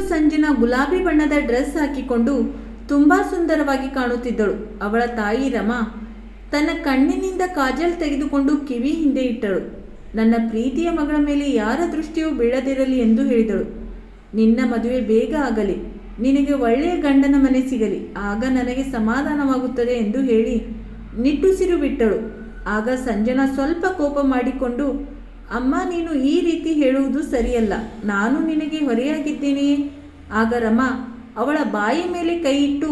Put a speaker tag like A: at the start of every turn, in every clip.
A: ಸಂಜನಾ ಗುಲಾಬಿ ಬಣ್ಣದ ಡ್ರೆಸ್ ಹಾಕಿಕೊಂಡು ತುಂಬಾ ಸುಂದರವಾಗಿ ಕಾಣುತ್ತಿದ್ದಳು. ಅವಳ ತಾಯಿ ರಮಾ ತನ್ನ ಕಣ್ಣಿನಿಂದ ಕಾಜಲ್ ತೆಗೆದುಕೊಂಡು ಕಿವಿ ಹಿಂದೆ ಇಟ್ಟಳು. ನನ್ನ ಪ್ರೀತಿಯ ಮಗಳ ಮೇಲೆ ಯಾರ ದೃಷ್ಟಿಯೂ ಬೀಳದಿರಲಿ ಎಂದು ಹೇಳಿದಳು. ನಿನ್ನ ಮದುವೆ ಬೇಗ ಆಗಲಿ. ನಿನಗೆ ಒಳ್ಳೆಯ ಗಂಡನ ಮನೆ ಸಿಗಲಿ. ಆಗ ನನಗೆ ಸಮಾಧಾನವಾಗುತ್ತದೆ ಎಂದು ಹೇಳಿ ನಿಟ್ಟುಸಿರು ಬಿಟ್ಟಳು. ಆಗ ಸಂಜನಾ ಸ್ವಲ್ಪ ಕೋಪ ಮಾಡಿಕೊಂಡು ಅಮ್ಮ, ನೀನು ಈ ರೀತಿ ಹೇಳುವುದು ಸರಿಯಲ್ಲ. ನಾನು ನಿನಗೆ ಹೊರೆಯಾಗಿದ್ದೇನೆಯೇ? ಆಗ ರಮ, ಅವಳ ಬಾಯಿ ಮೇಲೆ ಕೈ ಇಟ್ಟು,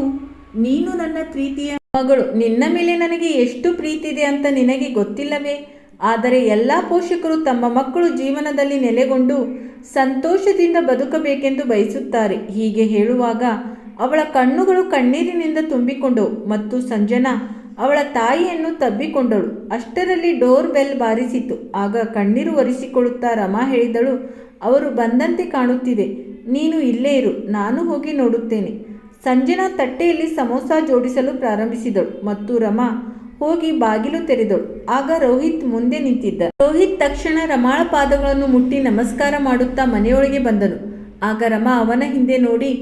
A: ನೀನು ನನ್ನ ಪ್ರೀತಿಯ ಮಗಳು, ನಿನ್ನ ಮೇಲೆ ನನಗೆ ಎಷ್ಟು ಪ್ರೀತಿ ಇದೆ ಅಂತ ನಿನಗೆ ಗೊತ್ತಿಲ್ಲವೇ? ಆದರೆ ಎಲ್ಲ ಪೋಷಕರು ತಮ್ಮ ಮಕ್ಕಳು ಜೀವನದಲ್ಲಿ ನೆಲೆಗೊಂಡು ಸಂತೋಷದಿಂದ ಬದುಕಬೇಕೆಂದು ಬಯಸುತ್ತಾರೆ. ಹೀಗೆ ಹೇಳುವಾಗ ಅವಳ ಕಣ್ಣುಗಳು ಕಣ್ಣೀರಿನಿಂದ ತುಂಬಿಕೊಂಡವು ಮತ್ತು ಸಂಜನಾ ಅವಳ ತಾಯಿಯನ್ನು ತಬ್ಬಿಕೊಂಡಳು. ಅಷ್ಟರಲ್ಲಿ ಡೋರ್ ಬೆಲ್ ಬಾರಿಸಿತು ಆಗ ಕಣ್ಣೀರು ಒರೆಸಿಕೊಳ್ಳುತ್ತಾ ರಮಾ ಹೇಳಿದಳು, ಅವರು ಬಂದಂತೆ ಕಾಣುತ್ತಿದೆ. ನೀನು ಇಲ್ಲೇ ಇರು. ನಾನು ಹೋಗಿ ನೋಡುತ್ತೇನೆ. ಸಂಜನಾ ತಟ್ಟೆಯಲ್ಲಿ ಸಮೋಸ ಜೋಡಿಸಲು ಪ್ರಾರಂಭಿಸಿದಳು ಮತ್ತು ರಮಾ ಹೋಗಿ ಬಾಗಿಲು ತೆರೆದಳು. ಆಗ ರೋಹಿತ್ ಮುಂದೆ ನಿಂತಿದ್ದ. ರೋಹಿತ್ ತಕ್ಷಣ ರಮಾಳ ಪಾದಗಳನ್ನು ಮುಟ್ಟಿ ನಮಸ್ಕಾರ ಮಾಡುತ್ತಾ ಮನೆಯೊಳಗೆ ಬಂದನು. ಆಗ ರಮಾ ಅವನ ಹಿಂದೆ ನೋಡಿ,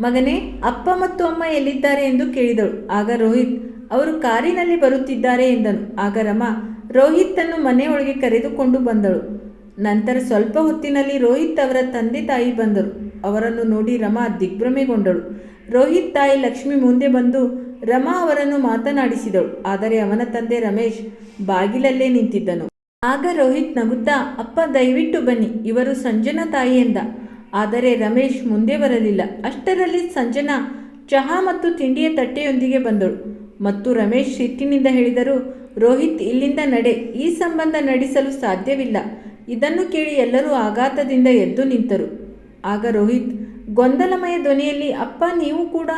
A: ಮಗನೇ, ಅಪ್ಪ ಮತ್ತು ಅಮ್ಮ ಎಲ್ಲಿದ್ದಾರೆ? ಎಂದು ಕೇಳಿದಳು. ಆಗ ರೋಹಿತ್ ಅವರು ಕಾರಿನಲ್ಲಿ ಬರುತ್ತಿದ್ದಾರೆ ಎಂದನು. ಆಗ ರಮಾ ರೋಹಿತ್ತನ್ನು ಮನೆಯೊಳಗೆ ಕರೆದುಕೊಂಡು ಬಂದಳು. ನಂತರ ಸ್ವಲ್ಪ ಹೊತ್ತಿನಲ್ಲಿ ರೋಹಿತ್ ಅವರ ತಂದೆ ತಾಯಿ ಬಂದರು. ಅವರನ್ನು ನೋಡಿ ರಮಾ ದಿಗ್ಭ್ರಮೆಗೊಂಡಳು. ರೋಹಿತ್ ತಾಯಿ ಲಕ್ಷ್ಮಿ ಮುಂದೆ ಬಂದು ರಮಾ ಅವರನ್ನು ಮಾತನಾಡಿಸಿದಳು. ಆದರೆ ಅವನ ತಂದೆ ರಮೇಶ್ ಬಾಗಿಲಲ್ಲೇ ನಿಂತಿದ್ದನು. ಆಗ ರೋಹಿತ್ ನಗುತ್ತಾ, ಅಪ್ಪ, ದಯವಿಟ್ಟು ಬನ್ನಿ. ಇವರು ಸಂಜನಾ ತಾಯಿ ಎಂದ. ಆದರೆ ರಮೇಶ್ ಮುಂದೆ ಬರಲಿಲ್ಲ. ಅಷ್ಟರಲ್ಲಿ ಸಂಜನಾ ಚಹಾ ಮತ್ತು ತಿಂಡಿಯ ತಟ್ಟೆಯೊಂದಿಗೆ ಬಂದಳು. ಮತ್ತು ರಮೇಶ್ ಸಿಟ್ಟಿನಿಂದ ಹೇಳಿದರು, ರೋಹಿತ್ ಇಲ್ಲಿಂದ ನಡೆ, ಈ ಸಂಬಂಧ ನಡೆಸಲು ಸಾಧ್ಯವಿಲ್ಲ. ಇದನ್ನು ಕೇಳಿ ಎಲ್ಲರೂ ಆಘಾತದಿಂದ ಎದ್ದು ನಿಂತರು. ಆಗ ರೋಹಿತ್, ಗೊಂದಲಮಯ ಧ್ವನಿಯಲ್ಲಿ, ಅಪ್ಪ, ನೀವು ಕೂಡ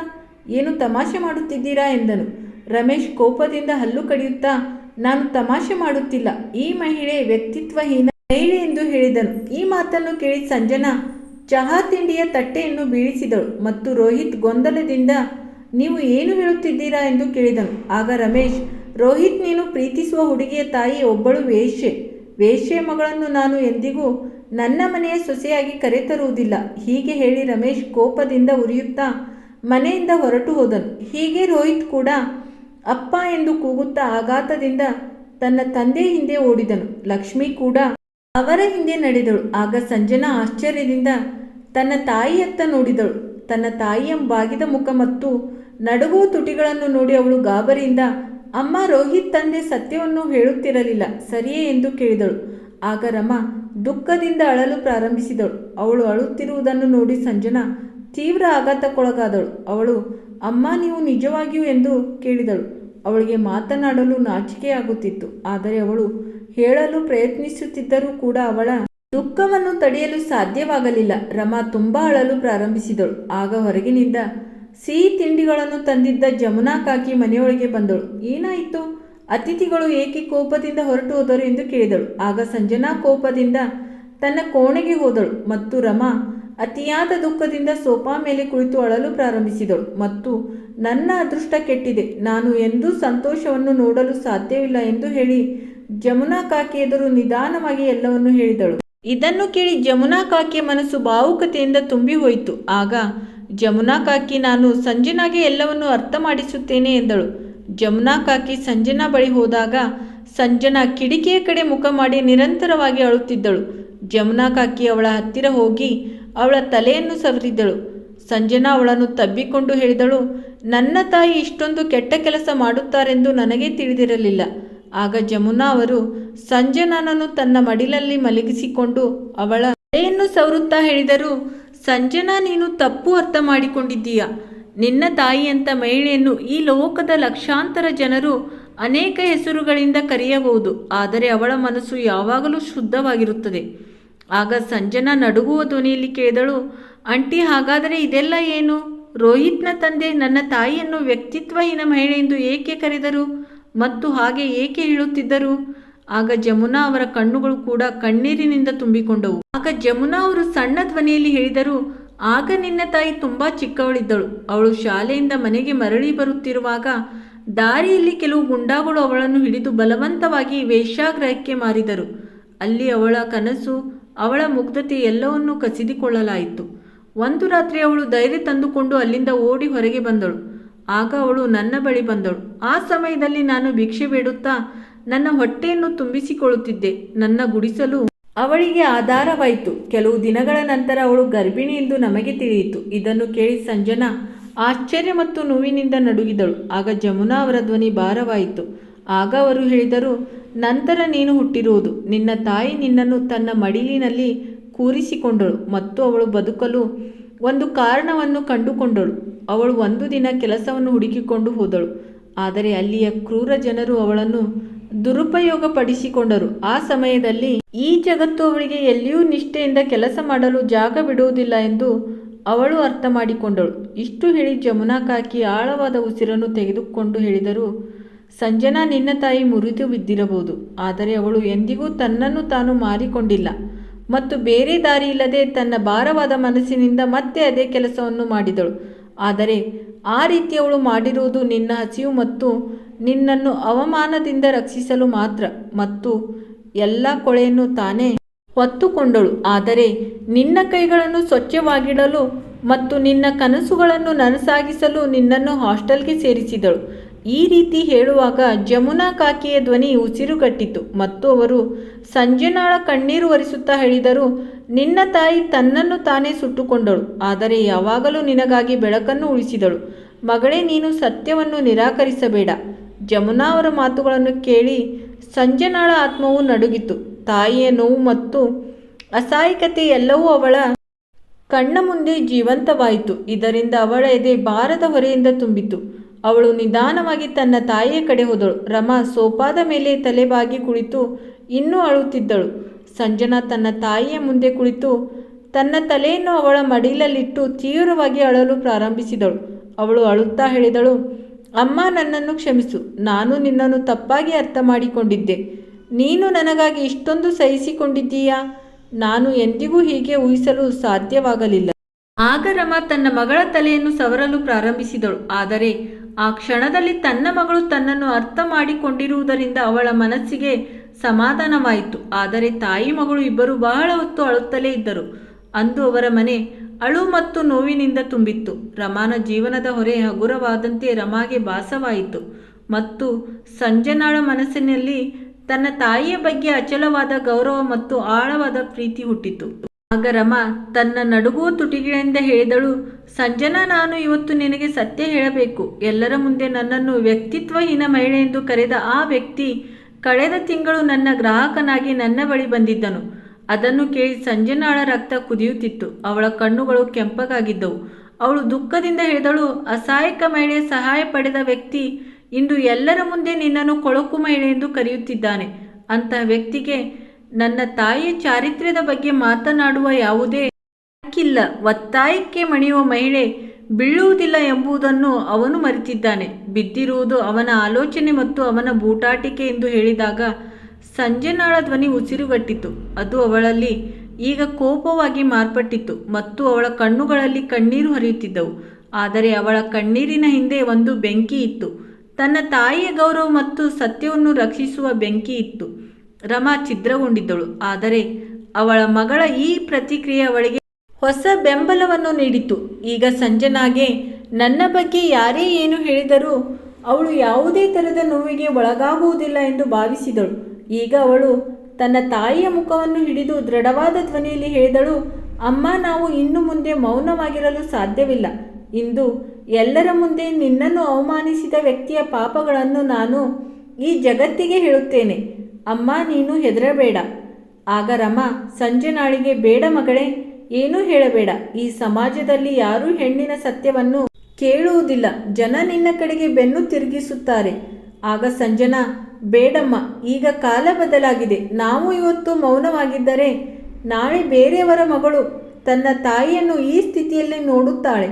A: ಏನು ತಮಾಷೆ ಮಾಡುತ್ತಿದ್ದೀರಾ? ಎಂದನು. ರಮೇಶ್ ಕೋಪದಿಂದ ಹಲ್ಲು ಕಡಿಯುತ್ತಾ, ನಾನು ತಮಾಷೆ ಮಾಡುತ್ತಿಲ್ಲ. ಈ ಮಹಿಳೆ ವ್ಯಕ್ತಿತ್ವಹೀನ ಮಹಿಳೆ ಎಂದು ಹೇಳಿದನು. ಈ ಮಾತನ್ನು ಕೇಳಿ ಸಂಜನಾ ಚಹಾ ತಿಂಡಿಯ ತಟ್ಟೆಯನ್ನು ಬೀಳಿಸಿದಳು ಮತ್ತು ರೋಹಿತ್ ಗೊಂದಲದಿಂದ ನೀವು ಏನು ಹೇಳುತ್ತಿದ್ದೀರಾ ಎಂದು ಕೇಳಿದನು. ಆಗ ರಮೇಶ್, ರೋಹಿತ್, ನೀನು ಪ್ರೀತಿಸುವ ಹುಡುಗಿಯ ತಾಯಿ ಒಬ್ಬಳು ವೇಶ್ಯೆ. ವೇಶ್ಯೆ ಮಗಳನ್ನು ನಾನು ಎಂದಿಗೂ ನನ್ನ ಮನೆಯ ಸೊಸೆಯಾಗಿ ಕರೆತರುವುದಿಲ್ಲ. ಹೀಗೆ ಹೇಳಿ ರಮೇಶ್ ಕೋಪದಿಂದ ಉರಿಯುತ್ತಾ ಮನೆಯಿಂದ ಹೊರಟು ಹೋದನು. ಹೀಗೆ ರೋಹಿತ್ ಕೂಡ ಅಪ್ಪ ಎಂದು ಕೂಗುತ್ತಾ ಆಘಾತದಿಂದ ತನ್ನ ತಂದೆ ಹಿಂದೆ ಓಡಿದನು. ಲಕ್ಷ್ಮಿ ಕೂಡ ಅವರ ಹಿಂದೆ ನಡೆದಳು. ಆಗ ಸಂಜನಾ ಆಶ್ಚರ್ಯದಿಂದ ತನ್ನ ತಾಯಿಯತ್ತ ನೋಡಿದಳು. ತನ್ನ ತಾಯಿಯ ಬಾಗಿದ ಮುಖ ಮತ್ತು ನಡುಗುವ ತುಟಿಗಳನ್ನು ನೋಡಿ ಅವಳು ಗಾಬರಿಯಿಂದ, ಅಮ್ಮ ರೋಹಿತ್ ತಂದೆ ಸತ್ಯವನ್ನು ಹೇಳುತ್ತಿರಲಿಲ್ಲ, ಸರಿಯೇ ಎಂದು ಕೇಳಿದಳು. ಆಗ ರಮ ದುಃಖದಿಂದ ಅಳಲು ಪ್ರಾರಂಭಿಸಿದಳು. ಅವಳು ಅಳುತ್ತಿರುವುದನ್ನು ನೋಡಿ ಸಂಜನಾ ತೀವ್ರ ಆಘಾತಕ್ಕೊಳಗಾದಳು. ಅವಳು, ಅಮ್ಮ, ನೀವು ನಿಜವಾಗಿಯೂ ಎಂದು ಕೇಳಿದಳು. ಅವಳಿಗೆ ಮಾತನಾಡಲು ನಾಚಿಕೆಯಾಗುತ್ತಿತ್ತು. ಆದರೆ ಅವಳು ಹೇಳಲು ಪ್ರಯತ್ನಿಸುತ್ತಿದ್ದರೂ ಕೂಡ ಅವಳ ದುಃಖವನ್ನು ತಡೆಯಲು ಸಾಧ್ಯವಾಗಲಿಲ್ಲ. ರಮಾ ತುಂಬಾ ಅಳಲು ಪ್ರಾರಂಭಿಸಿದಳು. ಆಗ ಹೊರಗಿನಿಂದ ಸಿಹಿ ತಿಂಡಿಗಳನ್ನು ತಂದಿದ್ದ ಜಮುನಾ ಕಾಕಿ ಮನೆಯೊಳಗೆ ಬಂದಳು. ಏನಾಯಿತು? ಅತಿಥಿಗಳು ಏಕೆ ಕೋಪದಿಂದ ಹೊರಟು ಹೋದರು ಎಂದು ಕೇಳಿದಳು. ಆಗ ಸಂಜನಾ ಕೋಪದಿಂದ ತನ್ನ ಕೋಣೆಗೆ ಹೋದಳು ಮತ್ತು ರಮಾ ಅತಿಯಾದ ದುಃಖದಿಂದ ಸೋಫಾ ಮೇಲೆ ಕುಳಿತು ಅಳಲು ಪ್ರಾರಂಭಿಸಿದಳು. ಮತ್ತು, ನನ್ನ ಅದೃಷ್ಟ ಕೆಟ್ಟಿದೆ. ನಾನು ಎಂದೂ ಸಂತೋಷವನ್ನು ನೋಡಲು ಸಾಧ್ಯವಿಲ್ಲ ಎಂದು ಹೇಳಿ ಜಮುನಾ ಕಾಕಿ ಎದುರು ನಿಧಾನವಾಗಿ ಎಲ್ಲವನ್ನು ಹೇಳಿದಳು. ಇದನ್ನು ಕೇಳಿ ಜಮುನಾ ಕಾಕಿಯ ಮನಸ್ಸು ಭಾವುಕತೆಯಿಂದ ತುಂಬಿ ಹೋಯಿತು ಆಗ ಜಮುನಾ ಕಾಕಿ ನಾನು ಸಂಜನಾಗೆ ಎಲ್ಲವನ್ನು ಅರ್ಥ ಮಾಡಿಸುತ್ತೇನೆ ಎಂದಳು. ಜಮುನಾ ಕಾಕಿ ಸಂಜನಾ ಬಳಿ ಹೋದಾಗ ಸಂಜನಾ ಕಿಡಿಕಿಯ ಕಡೆ ಮುಖ ಮಾಡಿ ನಿರಂತರವಾಗಿ ಅಳುತ್ತಿದ್ದಳು. ಜಮುನಾ ಕಾಕಿ ಅವಳ ಹತ್ತಿರ ಹೋಗಿ ಅವಳ ತಲೆಯನ್ನು ಸವರಿದ್ದಳು. ಸಂಜನಾ ಅವಳನ್ನು ತಬ್ಬಿಕೊಂಡು ಹೇಳಿದಳು, ನನ್ನ ತಾಯಿ ಇಷ್ಟೊಂದು ಕೆಟ್ಟ ಕೆಲಸ ಮಾಡುತ್ತಾರೆಂದು ನನಗೆ ತಿಳಿದಿರಲಿಲ್ಲ. ಆಗ ಜಮುನಾ ಅವರು ಸಂಜನಾನನ್ನು ತನ್ನ ಮಡಿಲಲ್ಲಿ ಮಲಗಿಸಿಕೊಂಡು ಅವಳ ತಲೆಯನ್ನು ಸವರುತ್ತಾ ಹೇಳಿದರು ಸಂಜನಾ, ನೀನು ತಪ್ಪು ಅರ್ಥ ಮಾಡಿಕೊಂಡಿದ್ದೀಯ? ನಿನ್ನ ತಾಯಿಯಂಥ ಮಹಿಳೆಯನ್ನು ಈ ಲೋಕದ ಲಕ್ಷಾಂತರ ಜನರು ಅನೇಕ ಹೆಸರುಗಳಿಂದ ಕರೆಯಬಹುದು, ಆದರೆ ಅವಳ ಮನಸ್ಸು ಯಾವಾಗಲೂ ಶುದ್ಧವಾಗಿರುತ್ತದೆ. ಆಗ ಸಂಜನಾ ನಡುಗುವ ಧ್ವನಿಯಲ್ಲಿ ಕೇಳಿದಳು ಅಂಟಿ ಹಾಗಾದರೆ ಇದೆಲ್ಲ ಏನು? ರೋಹಿತ್ನ ತಂದೆ ನನ್ನ ತಾಯಿಯನ್ನು ವ್ಯಕ್ತಿತ್ವಹೀನ ಮಹಿಳೆ ಎಂದು ಏಕೆ ಕರೆದರು? ಮತ್ತು ಹಾಗೆ ಏಕೆ ಹೇಳುತ್ತಿದ್ದರು? ಆಗ ಜಮುನಾ ಅವರ ಕಣ್ಣುಗಳು ಕೂಡ ಕಣ್ಣೀರಿನಿಂದ ತುಂಬಿಕೊಂಡವು. ಆಗ ಜಮುನಾ ಅವರು ಸಣ್ಣ ಧ್ವನಿಯಲ್ಲಿ ಹೇಳಿದರು, ಆಗ ನಿನ್ನ ತಾಯಿ ತುಂಬಾ ಚಿಕ್ಕವಳಿದ್ದಳು. ಅವಳು ಶಾಲೆಯಿಂದ ಮನೆಗೆ ಮರಳಿ ಬರುತ್ತಿರುವಾಗ ದಾರಿಯಲ್ಲಿ ಕೆಲವು ಗುಂಡಾಗಳು ಅವಳನ್ನು ಹಿಡಿದು ಬಲವಂತವಾಗಿ ವೇಶ್ಯಾಗ್ರಹಕ್ಕೆ ಮಾರಿದರು. ಅಲ್ಲಿ ಅವಳ ಕನಸು, ಅವಳ ಮುಗ್ಧತೆ ಎಲ್ಲವನ್ನೂ ಕಸಿದುಕೊಳ್ಳಲಾಯಿತು. ಒಂದು ರಾತ್ರಿ ಅವಳು ಧೈರ್ಯ ತಂದುಕೊಂಡು ಅಲ್ಲಿಂದ ಓಡಿ ಹೊರಗೆ ಬಂದಳು. ಆಗ ಅವಳು ನನ್ನ ಬಳಿ ಬಂದಳು. ಆ ಸಮಯದಲ್ಲಿ ನಾನು ಭಿಕ್ಷೆ ಬೇಡುತ್ತಾ ನನ್ನ ಹೊಟ್ಟೆಯನ್ನು ತುಂಬಿಸಿಕೊಳ್ಳುತ್ತಿದ್ದೆ. ನನ್ನ ಗುಡಿಸಲು ಅವಳಿಗೆ ಆಧಾರವಾಯಿತು. ಕೆಲವು ದಿನಗಳ ನಂತರ ಅವಳು ಗರ್ಭಿಣಿ ಎಂದು ನಮಗೆ ತಿಳಿಯಿತು. ಇದನ್ನು ಕೇಳಿ ಸಂಜನಾ ಆಶ್ಚರ್ಯ ಮತ್ತು ನೋವಿನಿಂದ ನಡುಗಿದಳು. ಆಗ ಜಮುನಾ ಅವರ ಧ್ವನಿ ಭಾರವಾಯಿತು. ಆಗ ಅವರು ಹೇಳಿದರು, ನಂತರ ನೀನು ಹುಟ್ಟಿರುವುದು. ನಿನ್ನ ತಾಯಿ ನಿನ್ನನ್ನು ತನ್ನ ಮಡಿಲಿನಲ್ಲಿ ಕೂರಿಸಿಕೊಂಡಳು ಮತ್ತು ಅವಳು ಬದುಕಲು ಒಂದು ಕಾರಣವನ್ನು ಕಂಡುಕೊಂಡಳು. ಅವಳು ಒಂದು ದಿನ ಕೆಲಸವನ್ನು ಹುಡುಕಿಕೊಂಡು ಹೋದಳು. ಆದರೆ ಅಲ್ಲಿಯ ಕ್ರೂರ ಜನರು ಅವಳನ್ನು ದುರುಪಯೋಗಪಡಿಸಿಕೊಂಡರು. ಆ ಸಮಯದಲ್ಲಿ ಈ ಜಗತ್ತು ಅವಳಿಗೆ ಎಲ್ಲಿಯೂ ನಿಷ್ಠೆಯಿಂದ ಕೆಲಸ ಮಾಡಲು ಜಾಗ ಬಿಡುವುದಿಲ್ಲ ಎಂದು ಅವಳು ಅರ್ಥ ಮಾಡಿಕೊಂಡಳು ಇಷ್ಟು ಹೇಳಿ ಜಮುನಾ ಕಾಕಿ ಆಳವಾದ ಉಸಿರನ್ನು ತೆಗೆದುಕೊಂಡು ಹೇಳಿದರು, ಸಂಜನಾ, ನಿನ್ನ ತಾಯಿ ಮುರಿದು ಬಿದ್ದಿರಬಹುದು. ಆದರೆ ಅವಳು ಎಂದಿಗೂ ತನ್ನನ್ನು ತಾನು ಮಾರಿಕೊಂಡಿಲ್ಲ. ಮತ್ತು ಬೇರೆ ದಾರಿ ಇಲ್ಲದೆ ತನ್ನ ಭಾರವಾದ ಮನಸ್ಸಿನಿಂದ ಮತ್ತೆ ಅದೇ ಕೆಲಸವನ್ನು ಮಾಡಿದಳು. ಆದರೆ ಆ ರೀತಿ ಅವಳು ಮಾಡಿರುವುದು ನಿನ್ನ ಹಸಿವು ಮತ್ತು ನಿನ್ನನ್ನು ಅವಮಾನದಿಂದ ರಕ್ಷಿಸಲು ಮಾತ್ರ ಮತ್ತು ಎಲ್ಲ ಕೊಳೆಯನ್ನು ತಾನೇ ಹೊತ್ತುಕೊಂಡಳು. ಆದರೆ ನಿನ್ನ ಕೈಗಳನ್ನು ಸ್ವಚ್ಛವಾಗಿಡಲು ಮತ್ತು ನಿನ್ನ ಕನಸುಗಳನ್ನು ನನಸಾಗಿಸಲು ನಿನ್ನನ್ನು ಹಾಸ್ಟೆಲ್ಗೆ ಸೇರಿಸಿದಳು. ಈ ರೀತಿ ಹೇಳುವಾಗ ಜಮುನಾ ಕಾಕಿಯ ಧ್ವನಿ ಉಸಿರುಗಟ್ಟಿತು ಮತ್ತು ಅವರು ಸಂಜನಾಳ ಕಣ್ಣೀರು ಒರೆಸುತ್ತಾ ಹೇಳಿದರು ನಿನ್ನ ತಾಯಿ ತನ್ನನ್ನು ತಾನೇ ಸುಟ್ಟುಕೊಂಡಳು. ಆದರೆ ಯಾವಾಗಲೂ ನಿನಗಾಗಿ ಬೆಳಕನ್ನು ಉಳಿಸಿದಳು. ಮಗಳೇ, ನೀನು ಸತ್ಯವನ್ನು ನಿರಾಕರಿಸಬೇಡ. ಜಮುನಾ ಅವರ ಮಾತುಗಳನ್ನು ಕೇಳಿ ಸಂಜನಾಳ ಆತ್ಮವು ನಡುಗಿತು. ತಾಯಿಯ ನೋವು ಮತ್ತು ಅಸಹಾಯಕತೆ ಎಲ್ಲವೂ ಅವಳ ಕಣ್ಣ ಮುಂದೆ ಜೀವಂತವಾಯಿತು. ಇದರಿಂದ ಅವಳ ಎದೆ ಭಾರದ ಹೊರೆಯಿಂದ ತುಂಬಿತು. ಅವಳು ನಿಧಾನವಾಗಿ ತನ್ನ ತಾಯಿಯ ಕಡೆ ಹೋದಳು. ರಮಾ ಸೋಪಾದ ಮೇಲೆ ತಲೆಬಾಗಿ ಕುಳಿತು ಇನ್ನೂ ಅಳುತ್ತಿದ್ದಳು. ಸಂಜನಾ ತನ್ನ ತಾಯಿಯ ಮುಂದೆ ಕುಳಿತು ತನ್ನ ತಲೆಯನ್ನು ಅವಳ ಮಡಿಲಲ್ಲಿಟ್ಟು ತೀವ್ರವಾಗಿ ಅಳಲು ಪ್ರಾರಂಭಿಸಿದಳು. ಅವಳು ಅಳುತ್ತಾ ಹೇಳಿದಳು ಅಮ್ಮ ನನ್ನನ್ನು ಕ್ಷಮಿಸು. ನಾನು ನಿನ್ನನ್ನು ತಪ್ಪಾಗಿ ಅರ್ಥ ಮಾಡಿಕೊಂಡಿದ್ದೆ. ನೀನು ನನಗಾಗಿ ಇಷ್ಟೊಂದು ಸಹಿಸಿಕೊಂಡಿದ್ದೀಯಾ? ನಾನು ಎಂದಿಗೂ ಹೀಗೆ ಊಹಿಸಲು ಸಾಧ್ಯವಾಗಲಿಲ್ಲ. ಆಗ ರಮ ತನ್ನ ಮಗಳ ತಲೆಯನ್ನು ಸವರಲು ಪ್ರಾರಂಭಿಸಿದಳು. ಆದರೆ ಆ ಕ್ಷಣದಲ್ಲಿ ತನ್ನ ಮಗಳು ತನ್ನನ್ನು ಅರ್ಥ ಮಾಡಿಕೊಂಡಿರುವುದರಿಂದ ಅವಳ ಮನಸ್ಸಿಗೆ ಸಮಾಧಾನವಾಯಿತು. ಆದರೆ ತಾಯಿ ಮಗಳು ಇಬ್ಬರು ಬಹಳ ಹೊತ್ತು ಅಳುತ್ತಲೇ ಇದ್ದರು. ಅಂದು ಅವರ ಮನೆ ಅಳು ಮತ್ತು ನೋವಿನಿಂದ ತುಂಬಿತ್ತು. ರಮಾನ ಜೀವನದ ಹೊರೆ ಹಗುರವಾದಂತೆ ರಮಾಗೆ ಭಾಸವಾಯಿತು. ಮತ್ತು ಸಂಜನಾಳ ಮನಸ್ಸಿನಲ್ಲಿ ತನ್ನ ತಾಯಿಯ ಬಗ್ಗೆ ಅಚಲವಾದ ಗೌರವ ಮತ್ತು ಆಳವಾದ ಪ್ರೀತಿ ಹುಟ್ಟಿತು. ಆಗ ರಮಾ ತನ್ನ ನಡುಗುವ ತುಟಿಗಳಿಂದ ಹೇಳಿದಳು, ಸಂಜನಾ, ನಾನು ಇವತ್ತು ನಿನಗೆ ಸತ್ಯ ಹೇಳಬೇಕು. ಎಲ್ಲರ ಮುಂದೆ ನನ್ನನ್ನು ವ್ಯಕ್ತಿತ್ವಹೀನ ಮಹಿಳೆ ಎಂದು ಕರೆದ ಆ ವ್ಯಕ್ತಿ ಕಳೆದ ತಿಂಗಳು ನನ್ನ ಗ್ರಾಹಕನಾಗಿ ನನ್ನ ಬಳಿ ಬಂದಿದ್ದನು. ಅದನ್ನು ಕೇಳಿ ಸಂಜನಾಳ ರಕ್ತ ಕುದಿಯುತ್ತಿತ್ತು. ಅವಳ ಕಣ್ಣುಗಳು ಕೆಂಪಗಾಗಿದ್ದವು. ಅವಳು ದುಃಖದಿಂದ ಹೇಳಿದಳು, ಅಸಹಾಯಕ ಮಹಿಳೆ, ಸಹಾಯ ಪಡೆದ ವ್ಯಕ್ತಿ ಇಂದು ಎಲ್ಲರ ಮುಂದೆ ನಿನ್ನನ್ನು ಕೊಳಕು ಮಹಿಳೆ ಎಂದು ಕರೆಯುತ್ತಿದ್ದಾನೆ ಅಂತಹ ವ್ಯಕ್ತಿಗೆ, ನನ್ನ ತಾಯಿಯ ಚಾರಿತ್ರ್ಯದ ಬಗ್ಗೆ ಮಾತನಾಡುವ ಯಾವುದೇ ಹಕ್ಕಿಲ್ಲ. ಒತ್ತಾಯಕ್ಕೆ ಮಣಿಯುವ ಮಹಿಳೆ ಬೀಳುವುದಿಲ್ಲ ಎಂಬುದನ್ನು ಅವನು ಮರೆತಿದ್ದಾನೆ. ಬಿದ್ದಿರುವುದು ಅವನ ಆಲೋಚನೆ ಮತ್ತು ಅವನ ಬೂಟಾಟಿಕೆ ಎಂದು ಹೇಳಿದಾಗ ಸಂಜನಾಳ ಧ್ವನಿ ಉಸಿರುಗಟ್ಟಿತು. ಅದು ಅವಳಲ್ಲಿ ಈಗ ಕೋಪವಾಗಿ ಮಾರ್ಪಟ್ಟಿತ್ತು. ಮತ್ತು ಅವಳ ಕಣ್ಣುಗಳಲ್ಲಿ ಕಣ್ಣೀರು ಹರಿಯುತ್ತಿದ್ದವು. ಆದರೆ ಅವಳ ಕಣ್ಣೀರಿನ ಹಿಂದೆ ಒಂದು ಬೆಂಕಿ ಇತ್ತು. ತನ್ನ ತಾಯಿಯ ಗೌರವ ಮತ್ತು ಸತ್ಯವನ್ನು ರಕ್ಷಿಸುವ ಬೆಂಕಿ ಇತ್ತು. ರಮಾ ಛಿದ್ರಗೊಂಡಿದ್ದಳು. ಆದರೆ ಅವಳ ಮಗಳ ಈ ಪ್ರತಿಕ್ರಿಯೆ ಅವಳಿಗೆ ಹೊಸ ಬೆಂಬಲವನ್ನು ನೀಡಿತು. ಈಗ ಸಂಜನಾಗೆ ನನ್ನ ಬಗ್ಗೆ ಯಾರೇ ಏನು ಹೇಳಿದರೂ ಅವಳು ಯಾವುದೇ ಥರದ ನೋವಿಗೆ ಒಳಗಾಗುವುದಿಲ್ಲ ಎಂದು ಭಾವಿಸಿದಳು. ಈಗ ಅವಳು ತನ್ನ ತಾಯಿಯ ಮುಖವನ್ನು ಹಿಡಿದು ದೃಢವಾದ ಧ್ವನಿಯಲ್ಲಿ ಹೇಳಿದಳು, ಅಮ್ಮ, ನಾವು ಇನ್ನು ಮುಂದೆ ಮೌನವಾಗಿರಲು ಸಾಧ್ಯವಿಲ್ಲ. ಇಂದು ಎಲ್ಲರ ಮುಂದೆ ನಿನ್ನನ್ನು ಅವಮಾನಿಸಿದ ವ್ಯಕ್ತಿಯ ಪಾಪಗಳನ್ನು ನಾನು ಈ ಜಗತ್ತಿಗೆ ಹೇಳುತ್ತೇನೆ. ಅಮ್ಮ, ನೀನು ಹೆದರಬೇಡ. ಆಗ ರಮ, ಸಂಜೆ ನಾಳಿಗೆ, ಬೇಡ ಮಗಳೇ, ಏನೂ ಹೇಳಬೇಡ. ಈ ಸಮಾಜದಲ್ಲಿ ಯಾರೂ ಹೆಣ್ಣಿನ ಸತ್ಯವನ್ನು ಕೇಳುವುದಿಲ್ಲ. ಜನ ನಿನ್ನ ಕಡೆಗೆ ಬೆನ್ನು ತಿರುಗಿಸುತ್ತಾರೆ. ಆಗ ಸಂಜನಾ ಬೇಡಮ್ಮ, ಈಗ ಕಾಲ ಬದಲಾಗಿದೆ. ನಾವು ಇವತ್ತು ಮೌನವಾಗಿದ್ದರೆ ನಾಳೆ ಬೇರೆಯವರ ಮಗಳು ತನ್ನ ತಾಯಿಯನ್ನು ಈ ಸ್ಥಿತಿಯಲ್ಲಿ ನೋಡುತ್ತಾಳೆ.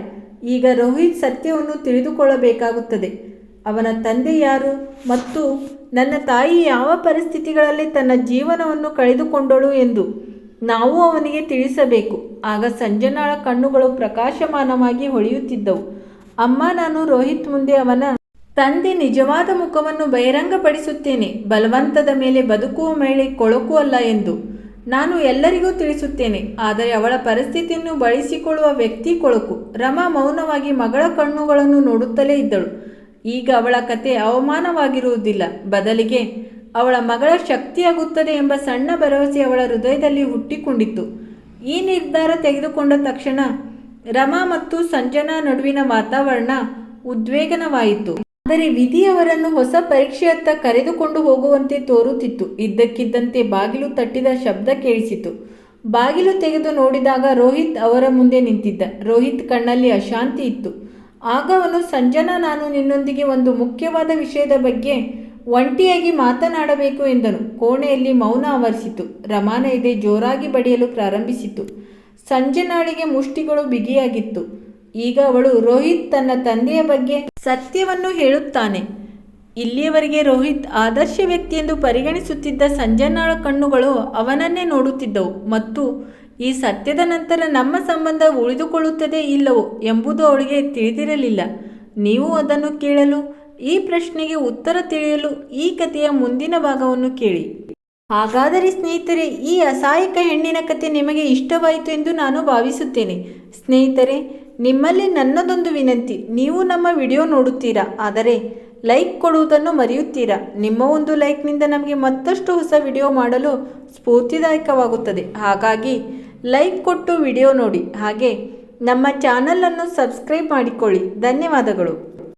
A: ಈಗ ರೋಹಿತ್ ಸತ್ಯವನ್ನು ತಿಳಿದುಕೊಳ್ಳಬೇಕಾಗುತ್ತದೆ. ಅವನ ತಂದೆ ಯಾರು ಮತ್ತು ನನ್ನ ತಾಯಿ ಯಾವ ಪರಿಸ್ಥಿತಿಗಳಲ್ಲಿ ತನ್ನ ಜೀವನವನ್ನು ಕಳೆದುಕೊಂಡಳು ಎಂದು ನಾವು ಅವನಿಗೆ ತಿಳಿಸಬೇಕು. ಆಗ ಸಂಜನಾಳ ಕಣ್ಣುಗಳು ಪ್ರಕಾಶಮಾನವಾಗಿ ಹೊಳೆಯುತ್ತಿದ್ದವು. ಅಮ್ಮ, ನಾನು ರೋಹಿತ್ ಮುಂದೆ ಅವನ ತಂದೆ ನಿಜವಾದ ಮುಖವನ್ನು ಬಹಿರಂಗಪಡಿಸುತ್ತೇನೆ, ಬಲವಂತದ ಮೇಲೆ ಬದುಕುವ ಮಹಿಳೆ ಕೊಳಕು ಅಲ್ಲ ಎಂದು. ನಾನು ಎಲ್ಲರಿಗೂ ತಿಳಿಸುತ್ತೇನೆ, ಆದರೆ ಅವಳ ಪರಿಸ್ಥಿತಿಯನ್ನು ಬಳಸಿಕೊಳ್ಳುವ ವ್ಯಕ್ತಿ ಕೊಳಕು. ರಮಾ ಮೌನವಾಗಿ ಮಗಳ ಕಣ್ಣುಗಳನ್ನು ನೋಡುತ್ತಲೇ ಇದ್ದಳು. ಈಗ ಅವಳ ಕತೆ ಅವಮಾನವಾಗಿರುವುದಿಲ್ಲ. ಬದಲಿಗೆ ಅವಳ ಮಗಳ ಶಕ್ತಿಯಾಗುತ್ತದೆ ಎಂಬ ಸಣ್ಣ ಭರವಸೆ ಅವಳ ಹೃದಯದಲ್ಲಿ ಹುಟ್ಟಿಕೊಂಡಿತ್ತು. ಈ ನಿರ್ಧಾರ ತೆಗೆದುಕೊಂಡ ತಕ್ಷಣ ರಮಾ ಮತ್ತು ಸಂಜನಾ ನಡುವಿನ ವಾತಾವರಣ ಉದ್ವೇಗನವಾಯಿತು. ಆದರೆ ವಿಧಿ ಅವರನ್ನು ಹೊಸ ಪರೀಕ್ಷೆಯತ್ತ ಕರೆದುಕೊಂಡು ಹೋಗುವಂತೆ ತೋರುತ್ತಿತ್ತು. ಇದ್ದಕ್ಕಿದ್ದಂತೆ ಬಾಗಿಲು ತಟ್ಟಿದ ಶಬ್ದ ಕೇಳಿಸಿತು. ಬಾಗಿಲು ತೆಗೆದು ನೋಡಿದಾಗ ರೋಹಿತ್ ಅವರ ಮುಂದೆ ನಿಂತಿದ್ದ. ರೋಹಿತ್ ಕಣ್ಣಲ್ಲಿ ಅಶಾಂತಿ ಇತ್ತು. ಆಗ ಅವನು, ಸಂಜನಾ, ನಾನು ನಿನ್ನೊಂದಿಗೆ ಒಂದು ಮುಖ್ಯವಾದ ವಿಷಯದ ಬಗ್ಗೆ ಒಂಟಿಯಾಗಿ ಮಾತನಾಡಬೇಕು ಎಂದನು. ಕೋಣೆಯಲ್ಲಿ ಮೌನ ಆವರಿಸಿತು. ರಮಾನ ಇದೆ ಜೋರಾಗಿ ಬಡಿಯಲು ಪ್ರಾರಂಭಿಸಿತು. ಸಂಜನಾಳಿಗೆ ಮುಷ್ಟಿಗಳು ಬಿಗಿಯಾಗಿತ್ತು. ಈಗ ಅವಳು ರೋಹಿತ್ ತನ್ನ ತಂದೆಯ ಬಗ್ಗೆ ಸತ್ಯವನ್ನು ಹೇಳುತ್ತಾನೆ. ಇಲ್ಲಿಯವರೆಗೆ ರೋಹಿತ್ ಆದರ್ಶ ವ್ಯಕ್ತಿ ಎಂದು ಪರಿಗಣಿಸುತ್ತಿದ್ದ ಸಂಜನಾಳ ಕಣ್ಣುಗಳು ಅವನನ್ನೇ ನೋಡುತ್ತಿದ್ದವು ಮತ್ತು ಈ ಸತ್ಯದ ನಂತರ ನಮ್ಮ ಸಂಬಂಧ ಉಳಿದುಕೊಳ್ಳುತ್ತದೆ ಇಲ್ಲವೋ ಎಂಬುದು ಅವಳಿಗೆ ತಿಳಿದಿರಲಿಲ್ಲ. ನೀವು ಅದನ್ನು ಕೇಳಲು, ಈ ಪ್ರಶ್ನೆಗೆ ಉತ್ತರ ತಿಳಿಯಲು ಈ ಕಥೆಯ ಮುಂದಿನ ಭಾಗವನ್ನು ಕೇಳಿ. ಹಾಗಾದರೆ ಸ್ನೇಹಿತರೆ, ಈ ಅಸಹಾಯಕ ಹೆಣ್ಣಿನ ಕತೆ ನಿಮಗೆ ಇಷ್ಟವಾಯಿತು ಎಂದು ನಾನು ಭಾವಿಸುತ್ತೇನೆ. ಸ್ನೇಹಿತರೆ ನಿಮ್ಮಲ್ಲಿ ನನ್ನದೊಂದು ವಿನಂತಿ, ನೀವು ನಮ್ಮ ವಿಡಿಯೋ ನೋಡುತ್ತೀರಾ? ಆದರೆ, ಲೈಕ್ ಕೊಡುವುದನ್ನು ಮರೆಯುತ್ತೀರಾ? ನಿಮ್ಮ ಒಂದು ಲೈಕ್ನಿಂದ ನಮಗೆ ಮತ್ತಷ್ಟು ಹೊಸ ವಿಡಿಯೋ ಮಾಡಲು ಸ್ಫೂರ್ತಿದಾಯಕವಾಗುತ್ತದೆ. ಹಾಗಾಗಿ, ಲೈಕ್ ಕೊಟ್ಟು ವಿಡಿಯೋ ನೋಡಿ. ಹಾಗೆ, ನಮ್ಮ ಚಾನಲನ್ನು ಸಬ್ಸ್ಕ್ರೈಬ್ ಮಾಡಿಕೊಳ್ಳಿ. ಧನ್ಯವಾದಗಳು.